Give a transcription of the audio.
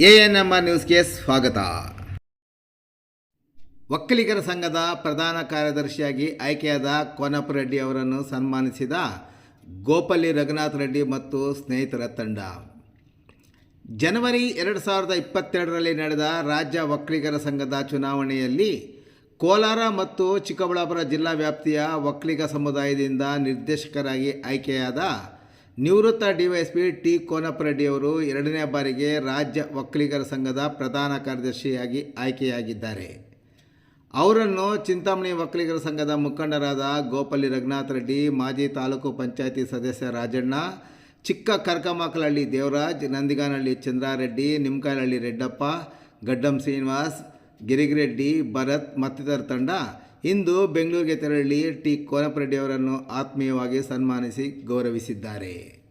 A N M R ನ್ಯೂಸ್ಗೆ ಸ್ವಾಗತ. ಒಕ್ಕಲಿಗರ ಸಂಘದ ಪ್ರಧಾನ ಕಾರ್ಯದರ್ಶಿಯಾಗಿ ಆಯ್ಕೆಯಾದ ಕೋನಪ್ಪ ರೆಡ್ಡಿ ಅವರನ್ನು ಸನ್ಮಾನಿಸಿದ ಗೋಪಲ್ಲಿ ರಘುನಾಥ್ ರೆಡ್ಡಿ ಮತ್ತು ಸ್ನೇಹಿತರ ತಂಡ. ಜನವರಿ ಎರಡು ಸಾವಿರದ ಇಪ್ಪತ್ತೆರಡರಲ್ಲಿ ನಡೆದ ರಾಜ್ಯ ಒಕ್ಕಲಿಗರ ಸಂಘದ ಚುನಾವಣೆಯಲ್ಲಿ ಕೋಲಾರ ಮತ್ತು ಚಿಕ್ಕಬಳ್ಳಾಪುರ ಜಿಲ್ಲಾ ವ್ಯಾಪ್ತಿಯ ಒಕ್ಕಲಿಗ ಸಮುದಾಯದಿಂದ ನಿರ್ದೇಶಕರಾಗಿ ಆಯ್ಕೆಯಾದ ನಿವೃತ್ತ ಡಿವೈಎಸ್ಪಿ ಟಿ ಕೋನಪ್ಪರೆಡ್ಡಿಯವರು ಎರಡನೇ ಬಾರಿಗೆ ರಾಜ್ಯ ಒಕ್ಕಲಿಗರ ಸಂಘದ ಪ್ರಧಾನ ಕಾರ್ಯದರ್ಶಿಯಾಗಿ ಆಯ್ಕೆಯಾಗಿದ್ದಾರೆ. ಅವರನ್ನು ಚಿಂತಾಮಣಿ ಒಕ್ಕಲಿಗರ ಸಂಘದ ಮುಖಂಡರಾದ ಗೋಪಲ್ಲಿ ರಘುನಾಥ್ ರೆಡ್ಡಿ, ಮಾಜಿ ತಾಲೂಕು ಪಂಚಾಯತಿ ಸದಸ್ಯ ರಾಜಣ್ಣ, ಚಿಕ್ಕ ಕರ್ಕಮಕ್ಕಲಹಳ್ಳಿ ದೇವರಾಜ್, ನಂದಿಗಾನಹಳ್ಳಿ ಚಂದ್ರಾರೆಡ್ಡಿ ನಿಮ್ಕಾಯನಹಳ್ಳಿ ರೆಡ್ಡಪ್ಪ, ಗಡ್ಡಂ ಶ್ರೀನಿವಾಸ್, ಗಿರಿಗಿರೆಡ್ಡಿ, ಭರತ್ ಮತ್ತಿತರ ತಂಡ ಇಂದು ಬೆಂಗಳೂರಿಗೆ ತೆರಳಿ ಟಿ ಕೋನಪ್ಪರೆಡ್ಡಿ ಅವರನ್ನು ಆತ್ಮೀಯವಾಗಿ ಸನ್ಮಾನಿಸಿ ಗೌರವಿಸಿದ್ದಾರೆ.